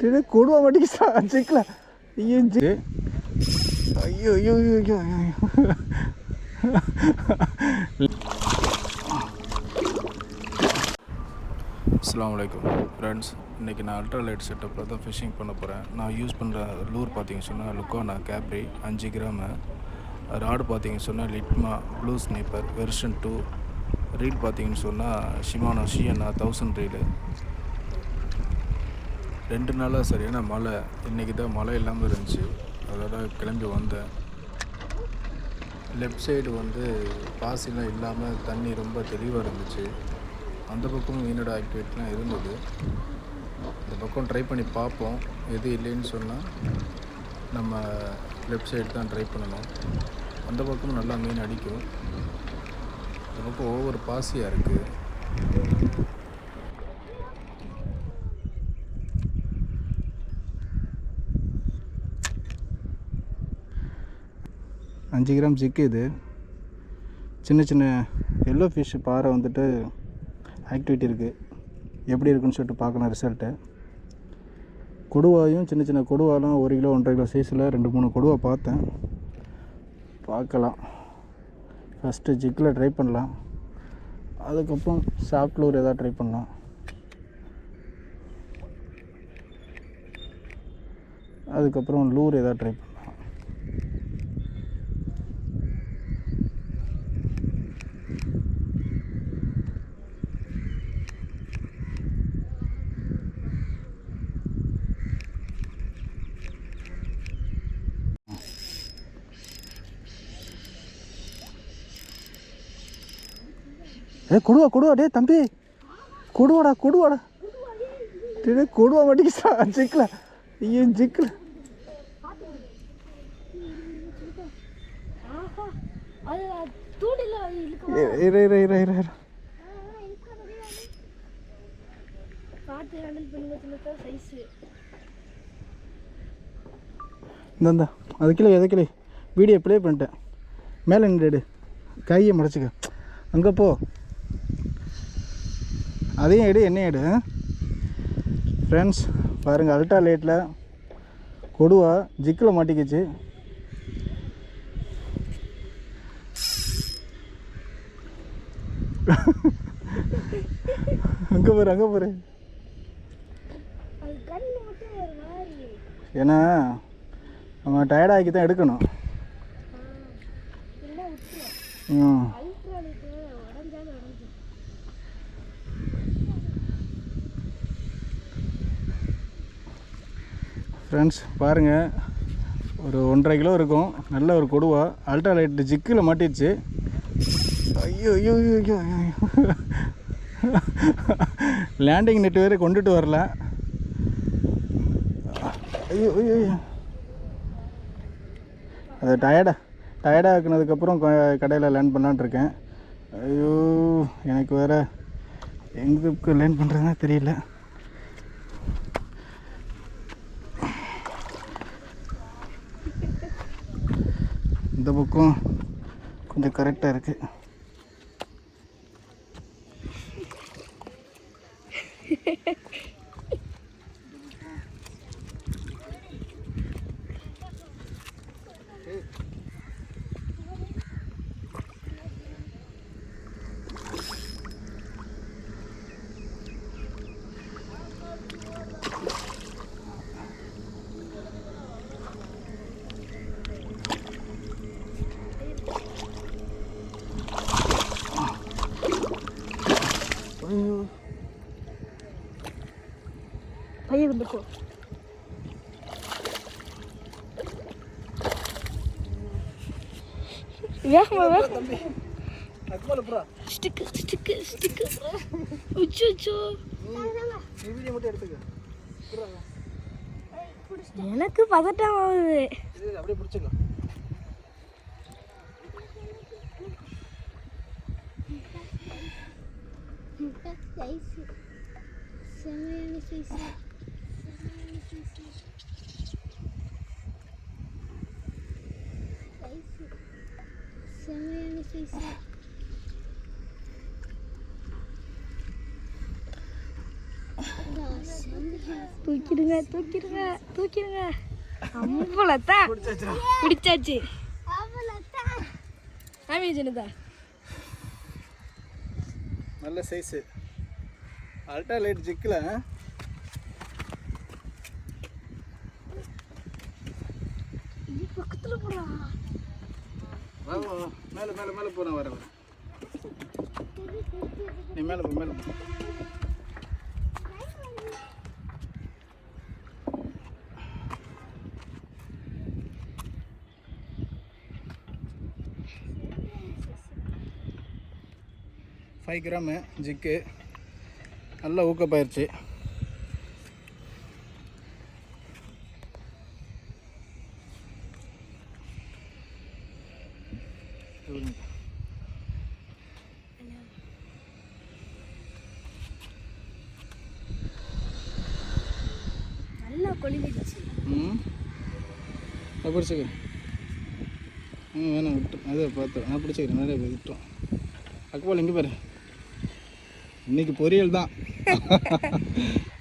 டேய் கொடுவா மாட்டேங்க சிக்கல ஐயோ ஐயோ ஐயோ ஐயோ அஸ்ஸலாமு அலைக்கும். ஃப்ரெண்ட்ஸ் இன்றைக்கி நான் அல்ட்ரா லைட் செட்டப்பில் தான் ஃபிஷிங் பண்ண போகிறேன் நான் யூஸ் பண்ணுற லூர் பார்த்தீங்க சொன்னால் லுக்கோனா கேப்ரி அஞ்சு கிராமு ராடு பார்த்தீங்க சொன்னால் லிட்மா blue sniper version two reel பார்த்தீங்கன்னு சொன்னால் ஷிமானோ ஷியனா தௌசண்ட் ரீலு ரெண்டு நாளாக சரியான மழை. இன்றைக்கி தான் மழை இல்லாமல் இருந்துச்சு. அதோட கிளம்பி வந்தேன். லெஃப்ட் சைடு வந்து பாசிலாம் இல்லாமல் தண்ணி ரொம்ப தெளிவாக இருந்துச்சு. அந்த பக்கமும் மீனோட ஆக்டிவிட்டிலாம் இருந்தது. இந்த பக்கம் ட்ரை பண்ணி பார்ப்போம். எது இல்லைன்னு சொன்னால் நம்ம லெஃப்ட் சைடு தான் ட்ரை பண்ணணும். அந்த பக்கமும் நல்லா மீன் அடிக்கும். இந்த பக்கம் ஒவ்வொரு பாசியாக இருக்குது அஞ்சு கிராம் ஜிக்கு இது சின்ன சின்ன எல்லோ ஃபிஷ் பாறை வந்துட்டு ஆக்டிவிட்டி இருக்குது எப்படி இருக்குன்னு சொல்லிட்டு பார்க்கணும் ரிசல்ட்டு கொடுவாயும் சின்ன சின்ன கொடுவாலாம் ஒரு கிலோ ஒன்றரை கிலோ சைஸில் ரெண்டு மூணு கொடுவா பார்த்தேன். பார்க்கலாம். ஃபஸ்ட்டு ஜிக்கில் ட்ரை பண்ணலாம். அதுக்கப்புறம் சாஃப்ட்லூர் எதாவது ட்ரை பண்ணலாம். அதுக்கப்புறம் லூர் எதாவது ட்ரை பண்ணலாம். ஏ கொடுவா கொடுவா டே தம்பி. கொடுவாடா கொடுவாடா. டே கொடுவா மாட்டேங்க ஜிக்கல ஐயோ ஜிக்கல இரு இரு இரு இரு இரு இந்த வீடியோ ப்ளே பண்ணிட்டேன். மேலே நின்றுடு கையை முடச்சிக்க அங்கே போ. அதையும் எடு என்னையும் எடு. ஃப்ரெண்ட்ஸ் பாருங்கள் அல்ட்ரா லைட்டில் கொடுவா ஜிக்கில் மாட்டிக்கிச்சு. அங்கே போகிற அங்கே போகிற ஏன்னா நம்ம டயர்டாக்கி தான் எடுக்கணும். ம் ஃப்ரெண்ட்ஸ் பாருங்கள் ஒரு ஒன்றரை கிலோ இருக்கும். நல்ல ஒரு கொடுவா. அல்ட்ரா லைட் ஜிக்கில் மாட்டிடுச்சு. ஐயோ ஐயோ ஐயோ ஐயோ ஐயோ லேண்டிங் நெட் வேறு கொண்டுட்டு வரல. ஐயோ ஐயோ ஐயோ. அது டயர்டா டயர்டாக ஆக்குனதுக்கப்புறம் கடையில் லேண்ட் பண்ணலான்ட்ருக்கேன் ஐயோ எனக்கு வேறு எங்களுக்கு லேண்ட் பண்ணுறதுனா தெரியல இந்த பக்கம் கொஞ்சம் கரெக்டாக இருக்குது ஐயோ பையன் வந்துக்கோ வேகமா வேகமா ஸ்டிக்கு ஸ்டிக்கு ஸ்டிக்கு உச்சு உச்சு வீடியோ மட்டும் எடுத்துக்க எனக்கு பதட்டம் ஆகுது இது அப்படியே பிடிச்சிக்கோ சைஸ் செமையான சைஸ் சைஸ் செமையான தூக்கிடுங்க. தூக்கிடுங்க தூக்கிடுங்க அவ்வளோதான் பிடிச்சாச்சு ஆமி சின்னதா நல்ல சைஸு அல்ட்ரா லைட் ஜிக்கில் மேலே மேலே மேலே போகிறேன் வர வர. நீ மேலே போ மேலே போ. ஃபைவ் கிராமு ஜிக்கு நல்லா ஊக்கப்பாயிருச்சு நல்லா கொழுவிடுச்சு ம். நான் பிடிச்சிக்கிறேன். ம் வேணாம் விட்டு அதை பார்த்து நான் பிடிச்சிக்கிறேன். நிறைய பேர் விட்டோம் அக்கப்பால் இங்கே பாரு. இன்னைக்கு பொரியல் தான்.